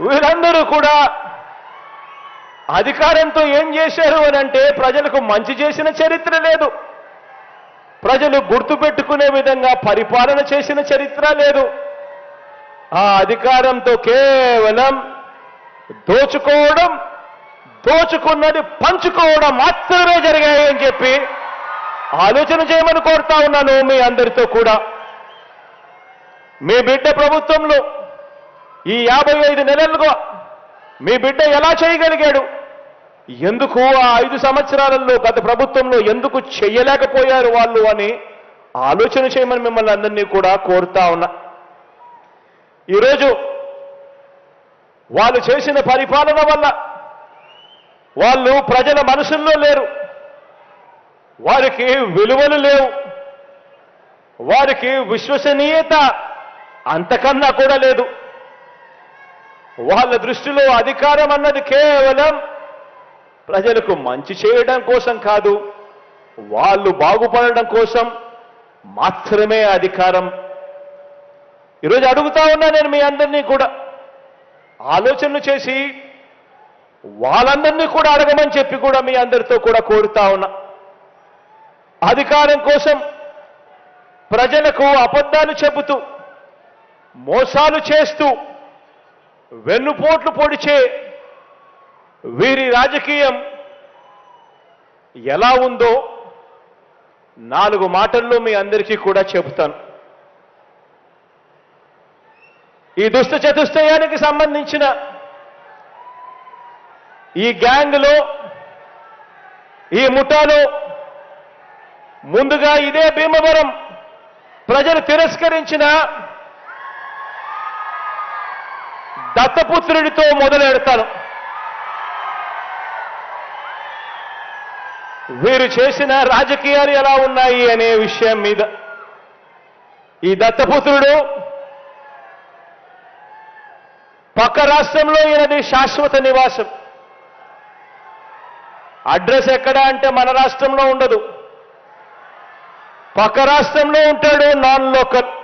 వీరందరూ కూడా అధికారంతో ఏం చేశారు అని అంటే ప్రజలకు మంచి చేసిన చరిత్ర లేదు. ప్రజలు గుర్తుపెట్టుకునే విధంగా పరిపాలన చేసిన చరిత్ర లేదు. ఆ అధికారంతో కేవలం దోచుకోవడం దోచుకున్నది పంచుకోవడం మాత్రమే జరిగాయి అని చెప్పి ఆలోచన చేయమని కోరుతా ఉన్నాను మీ అందరితో కూడా. మీ బిడ్డ ప్రభుత్వంలో ఈ యాభై ఐదు నెలలుగా మీ బిడ్డ ఎలా చేయగలిగాడు? ఎందుకు ఆ ఐదు సంవత్సరాలలో గత ప్రభుత్వంలో ఎందుకు చేయలేకపోయారు వాళ్ళు అని ఆలోచన చేయమని మిమ్మల్ని అందరినీ కూడా కోరుతా ఉన్నా. ఈరోజు వాళ్ళు చేసిన పరిపాలన వల్ల వాళ్ళు ప్రజల మనసుల్లో లేరు. వారికి విలువలు లేవు. వారికి విశ్వసనీయత అంతకన్నా కూడా లేదు. వాళ్ళ దృష్టిలో అధికారం అన్నది కేవలం ప్రజలకు మంచి చేయడం కోసం కాదు వాళ్ళు బాగుపడడం కోసం మాత్రమే అధికారం. ఈరోజు అడుగుతా ఉన్నా నేను మీ అందరినీ కూడా ఆలోచనలు చేసి వాళ్ళందరినీ కూడా అడగమని చెప్పి కూడా మీ అందరితో కూడా కోరుతా ఉన్నా. అధికారం కోసం ప్రజలకు అబద్ధాలు చెబుతూ మోసాలు చేస్తూ వెన్నుపోట్లు పొడిచే వీరి రాజకీయం ఎలా ఉందో నాలుగు మాటల్లో మీ అందరికీ కూడా చెబుతాను. ఈ దుష్ట చతుష్టయానికి సంబంధించిన ఈ గ్యాంగ్లో ఈ ముఠాలో ముందుగా ఇదే భీమవరం ప్రజలు తిరస్కరించిన దత్తపుత్రుడితో మొదలెడతాను. వీరు చేసిన రాజకీయాలు ఎలా ఉన్నాయి అనే విషయం మీద. ఈ దత్తపుత్రుడు పక్క రాష్ట్రంలో ఈయనది శాశ్వత నివాసం. అడ్రస్ ఎక్కడ అంటే మన రాష్ట్రంలో ఉండదు. పక్క రాష్ట్రంలో ఉంటాడు నాన్ లోకల్.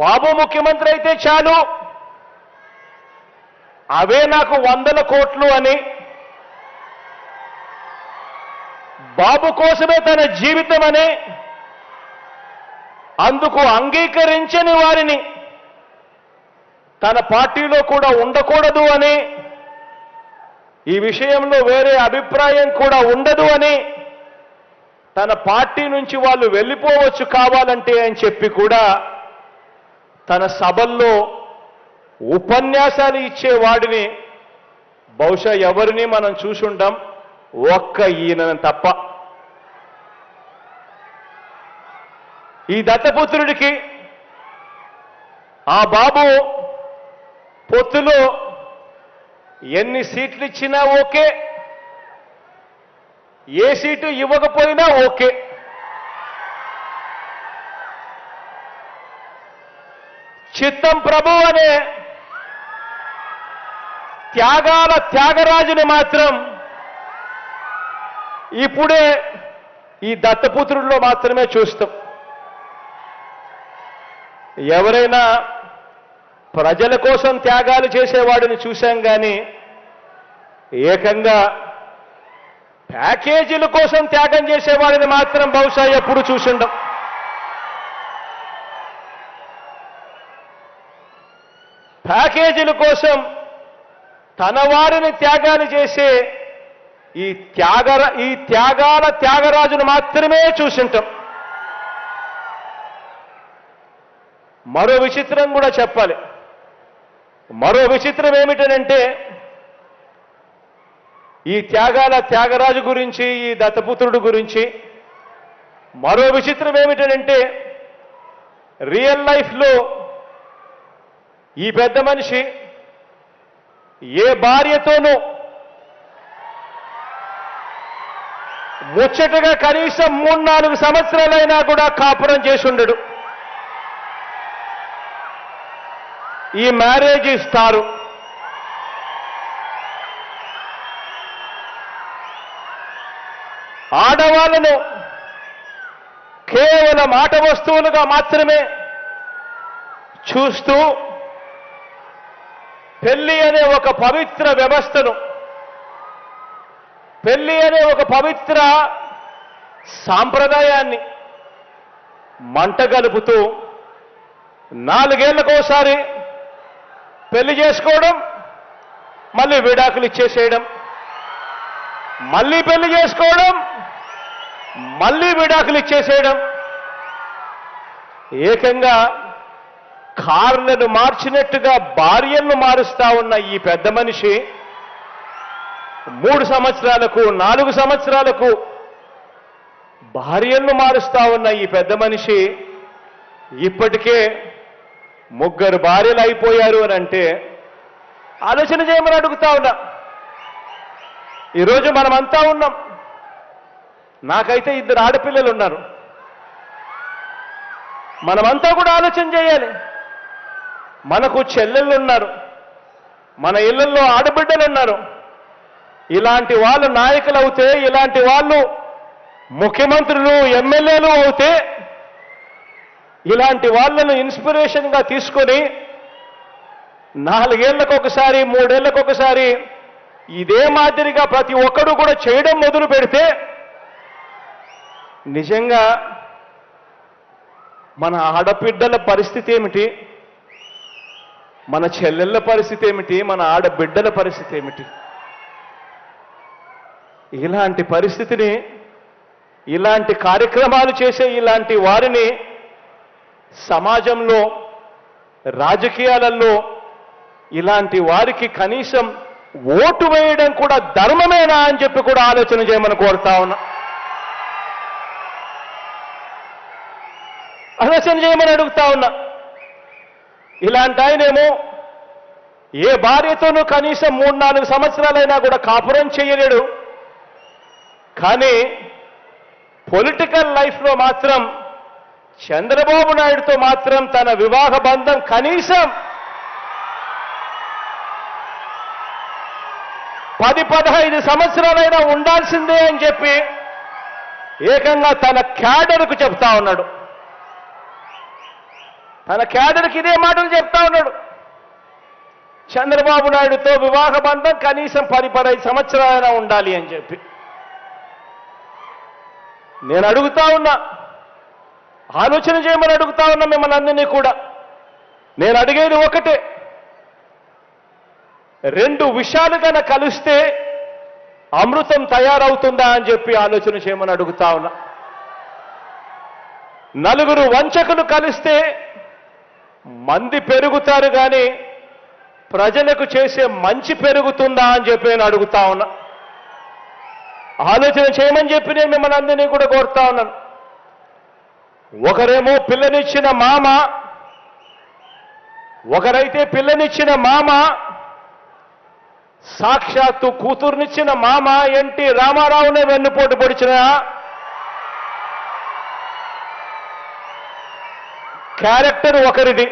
బాబు ముఖ్యమంత్రి అయితే చాలు. అవే నాకు వందల కోట్లు అని. బాబు కోసమే తన జీవితం అని. అందుకు అంగీకరించని వారిని తన పార్టీలో కూడా ఉండకూడదు అని. ఈ విషయంలో వేరే అభిప్రాయం కూడా ఉండదు అని. తన పార్టీ నుంచి వాళ్ళు వెళ్ళిపోవచ్చు కావాలంటే అని చెప్పి కూడా తన సభల్లో ఉపన్యాసాలు ఇచ్చేవాడిని. బహుశా ఎవరిని మనం చూసుంటాం? ఒక్క ఈయన తప్ప. ఈ దత్తపుత్రుడికి ఆ బాబు పొత్తులో ఎన్ని సీట్లు ఇచ్చినా ఓకే. ఏ సీటు ఇవ్వకపోయినా ఓకే. చిత్తం ప్రభు అనే త్యాగాల త్యాగరాజుని మాత్రం ఇప్పుడే ఈ దత్తపుత్రుల్లో మాత్రమే చూస్తాం. ఎవరైనా ప్రజల కోసం త్యాగాలు చేసేవాడిని చూశాం కానీ ఏకంగా ప్యాకేజీల కోసం త్యాగం చేసేవాడిని మాత్రం బహుశా ఎప్పుడు చూసిండం. ప్యాకేజీల కోసం తన వారిని త్యాగాన్ని చేసే ఈ త్యాగర ఈ త్యాగాల త్యాగరాజును మాత్రమే చూసింటాం. మరో విచిత్రం కూడా చెప్పాలి. మరో విచిత్రం ఏమిటనంటే ఈ త్యాగాల త్యాగరాజు గురించి ఈ దత్తపుత్రుడు గురించి మరో విచిత్రం ఏమిటనంటే రియల్ లైఫ్లో ఈ పెద్ద మనిషి ఏ భార్యతోనూ ముచ్చటగా కనీసం మూడు నాలుగు సంవత్సరాలైనా కూడా కాపురం చేసి ఉండడు ఈ మ్యారేజ్ ఇస్తారు. ఆడవాళ్ళను కేవలం ఆట వస్తువులుగా మాత్రమే చూస్తూ పెళ్ళి అనే ఒక పవిత్ర వ్యవస్థను పెళ్ళి అనే ఒక పవిత్ర సాంప్రదాయాన్ని మంటగలుపుతూ నాలుగేళ్ళకోసారి పెళ్ళి చేసుకోవడం మళ్ళీ విడాకులు ఇచ్చేసేయడం మళ్ళీ పెళ్ళి చేసుకోవడం మళ్ళీ విడాకులు ఇచ్చేసేయడం ఏకంగా కార్లను మార్చినట్టుగా భార్యలను మారుస్తా ఉన్న ఈ పెద్ద మనిషి మూడు సంవత్సరాలకు నాలుగు సంవత్సరాలకు భార్యలను మారుస్తా ఉన్న ఈ పెద్ద మనిషి ఇప్పటికే ముగ్గురు భార్యలు అయిపోయారు అని అంటే ఆలోచన చేయమని అడుగుతా ఉన్నా. ఈరోజు మనమంతా ఉన్నాం. నాకైతే ఇద్దరు ఆడపిల్లలు ఉన్నారు. మనమంతా కూడా ఆలోచన చేయాలి. మనకు చెల్లెళ్ళు ఉన్నారు మన ఇళ్ళలో ఆడబిడ్డలు ఉన్నారు ఇలాంటి వాళ్ళు నాయకులు అవుతే ఇలాంటి వాళ్ళు ముఖ్యమంత్రులు ఎమ్మెల్యేలు అవుతే ఇలాంటి వాళ్ళను ఇన్స్పిరేషన్గా తీసుకొని నాలుగేళ్ళకు ఒకసారి మూడేళ్ళకు ఒకసారి ఇదే మాదిరిగా ప్రతి ఒక్కరు కూడా చేయడం మొదలు పెడితే నిజంగా మన ఆడబిడ్డల పరిస్థితి ఏమిటి? మన చెల్లెళ్ళ పరిస్థితి ఏమిటి? మన ఆడబిడ్డల పరిస్థితి ఏమిటి? ఇలాంటి పరిస్థితిని ఇలాంటి కార్యక్రమాలు చేసే ఇలాంటి వారిని సమాజంలో రాజకీయాలలో ఇలాంటి వారికి కనీసం ఓటు వేయడం కూడా ధర్మమేనా అని చెప్పి కూడా ఆలోచన చేయమని కోరుతా ఉన్నా. ఆలోచన చేయమని అడుగుతా ఉన్నా. ఇలాంటి ఆయనేమో ఏ భార్యతోనూ కనీసం మూడు నాలుగు సంవత్సరాలైనా కూడా కాపురం చేయలేడు. కానీ పొలిటికల్ లైఫ్లో మాత్రం చంద్రబాబు నాయుడుతో మాత్రం తన వివాహ బంధం కనీసం పది పదహైదు సంవత్సరాలైనా ఉండాల్సిందే అని చెప్పి ఏకంగా తన క్యాడర్కు చెప్తా ఉన్నాడు. తన క్యాడర్కి ఇదే మాటలు చెప్తా ఉన్నాడు. చంద్రబాబు నాయుడుతో వివాహ బంధం కనీసం పది పదహైదు సంవత్సరాలైనా ఉండాలి అని చెప్పి. నేను అడుగుతా ఉన్నా. ఆలోచన చేయమని అడుగుతా ఉన్నా మిమ్మల్ని అందరినీ కూడా. నేను అడిగేది ఒకటే. రెండు విషయాలు కనుక కలిస్తే అమృతం తయారవుతుందా అని చెప్పి ఆలోచన చేయమని అడుగుతా ఉన్నా. నలుగురు వంచకులు కలిస్తే మంది పెరుగుతారు కానీ ప్రజలకు చేసే మంచి పెరుగుతుందా అని చెప్పి నేను అడుగుతా ఉన్నా. ఆలోచన చేయమని చెప్పి నేను మిమ్మల్ని అందరినీ కూడా కోరుతా ఉన్నాను. ఒకరేమో పిల్లనిచ్చిన మామ ఒకరైతే పిల్లనిచ్చిన మామ సాక్షాత్తు కూతుర్నిచ్చిన మామ ఎన్టీ రామారావునే వెన్నుపోటు పొడిచిన క్యారెక్టర్ ఒకరిది.